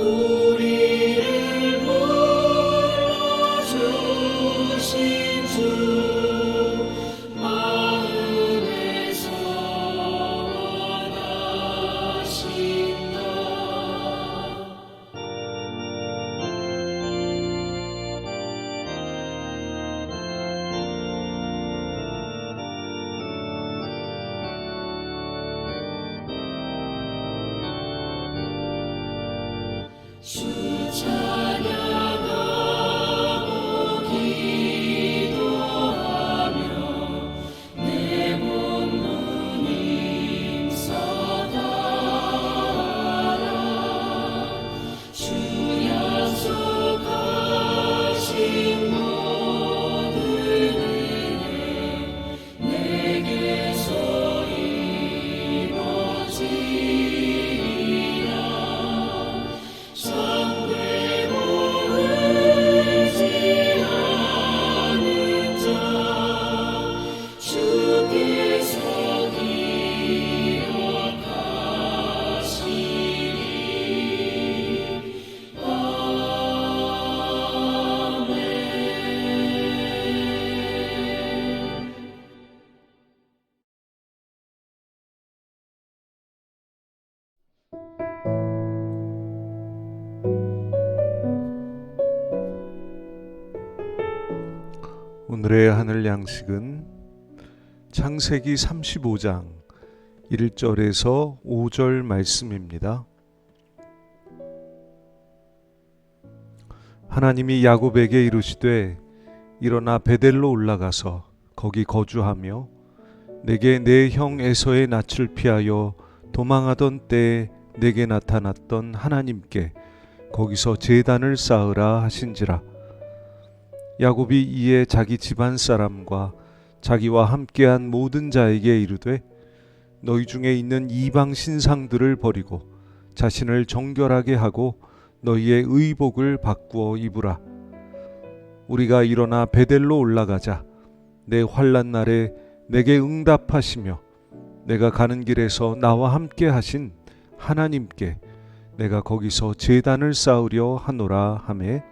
Ooh. Sure. 오늘의 하늘 양식은 창세기 35장 1절에서 5절 말씀입니다. 하나님이 야곱에게 이르시되 일어나 베델로 올라가서 거기 거주하며 내게 내 형 에서의 낯을 피하여 도망하던 때에 내게 나타났던 하나님께 거기서 제단을 쌓으라 하신지라 야곱이 이에 자기 집안 사람과 자기와 함께한 모든 자에게 이르되 너희 중에 있는 이방 신상들을 버리고 자신을 정결하게 하고 너희의 의복을 바꾸어 입으라. 우리가 일어나 베델로 올라가자. 내 환란 날에 내게 응답하시며 내가 가는 길에서 나와 함께 하신 하나님께 내가 거기서 제단을 쌓으려 하노라 하매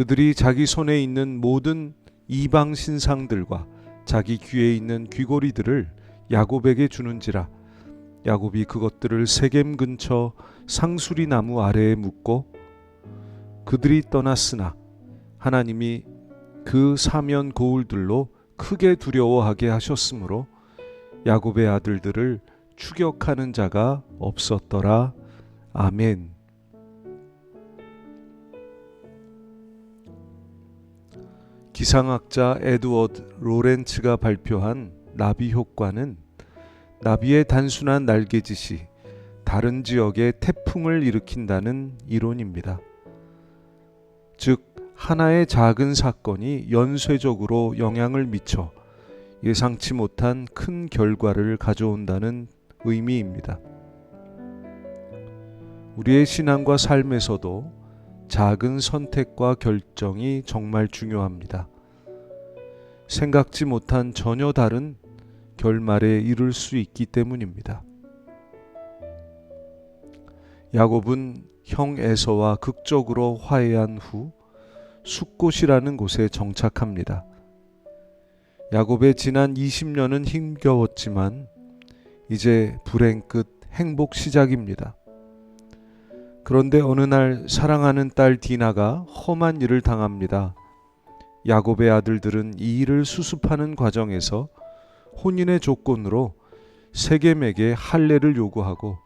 그들이 자기 손에 있는 모든 이방 신상들과 자기 귀에 있는 귀고리들을 야곱에게 주는지라 야곱이 그것들을 세겜 근처 상수리 나무 아래에 묻고 그들이 떠났으나 하나님이 그 사면 고울들로 크게 두려워하게 하셨으므로 야곱의 아들들을 추격하는 자가 없었더라 아멘. 기상학자 에드워드 로렌츠가 발표한 나비 효과는 나비의 단순한 날개짓이 다른 지역에 태풍을 일으킨다는 이론입니다. 즉, 하나의 작은 사건이 연쇄적으로 영향을 미쳐 예상치 못한 큰 결과를 가져온다는 의미입니다. 우리의 신앙과 삶에서도 작은 선택과 결정이 정말 중요합니다. 생각지 못한 전혀 다른 결말에 이를 수 있기 때문입니다. 야곱은 형 에서와 극적으로 화해한 후 숫곳이라는 곳에 정착합니다. 야곱의 지난 20년은 힘겨웠지만 이제 불행 끝 행복 시작입니다. 그런데 어느 날 사랑하는 딸 디나가 험한 일을 당합니다. 야곱의 아들들은 이 일을 수습하는 과정에서 혼인의 조건으로 세겜에게 할례를 요구하고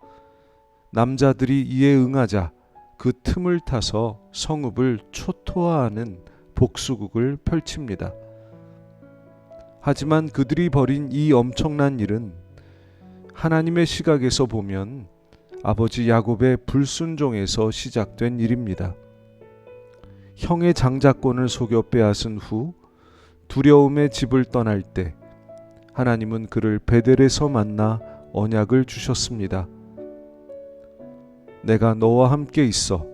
남자들이 이에 응하자 그 틈을 타서 성읍을 초토화하는 복수국을 펼칩니다. 하지만 그들이 벌인 이 엄청난 일은 하나님의 시각에서 보면 아버지 야곱의 불순종에서 시작된 일입니다. 형의 장자권을 속여 빼앗은 후 두려움의 집을 떠날 때 하나님은 그를 베델에서 만나 언약을 주셨습니다. 내가 너와 함께 있어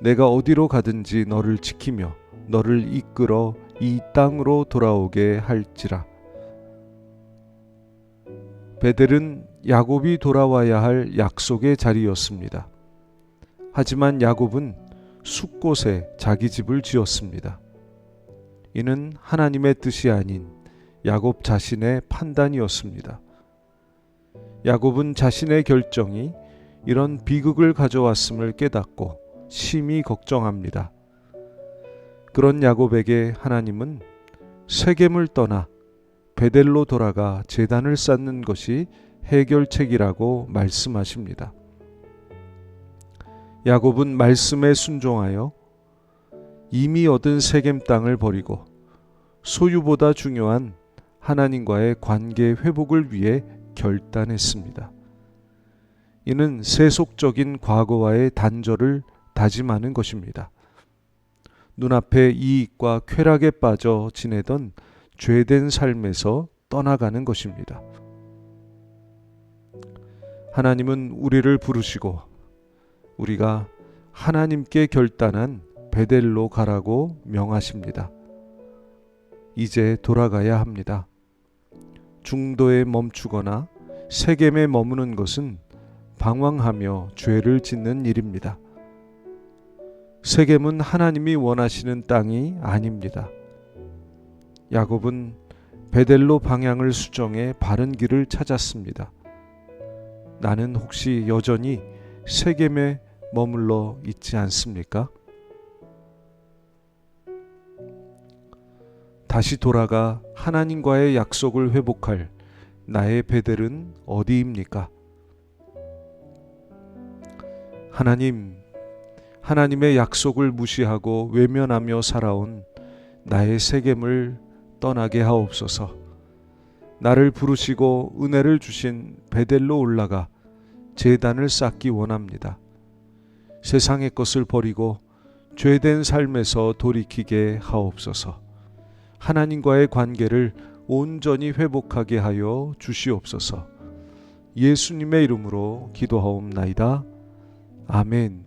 내가 어디로 가든지 너를 지키며 너를 이끌어 이 땅으로 돌아오게 할지라. 베델은 야곱이 돌아와야 할 약속의 자리였습니다. 하지만 야곱은 숲곳에 자기 집을 지었습니다. 이는 하나님의 뜻이 아닌 야곱 자신의 판단이었습니다. 야곱은 자신의 결정이 이런 비극을 가져왔음을 깨닫고 심히 걱정합니다. 그런 야곱에게 하나님은 세겜을 떠나 베델로 돌아가 재단을 쌓는 것이 해결책이라고 말씀하십니다. 야곱은 말씀에 순종하여 이미 얻은 세겜 땅을 버리고 소유보다 중요한 하나님과의 관계 회복을 위해 결단했습니다. 이는 세속적인 과거와의 단절을 다짐하는 것입니다. 눈앞의 이익과 쾌락에 빠져 지내던 죄된 삶에서 떠나가는 것입니다. 하나님은 우리를 부르시고 우리가 하나님께 결단한 베델로 가라고 명하십니다. 이제 돌아가야 합니다. 중도에 멈추거나 세겜에 머무는 것은 방황하며 죄를 짓는 일입니다. 세겜은 하나님이 원하시는 땅이 아닙니다. 야곱은 베델로 방향을 수정해 바른 길을 찾았습니다. 나는 혹시 여전히 세겜에 머물러 있지 않습니까? 다시 돌아가 하나님과의 약속을 회복할 나의 베델은 어디입니까? 하나님, 하나님의 약속을 무시하고 외면하며 살아온 나의 세겜을 떠나게 하옵소서. 나를 부르시고 은혜를 주신 베델로 올라가 재단을 쌓기 원합니다. 세상의 것을 버리고 죄된 삶에서 돌이키게 하옵소서. 하나님과의 관계를 온전히 회복하게 하여 주시옵소서. 예수님의 이름으로 기도하옵나이다. 아멘.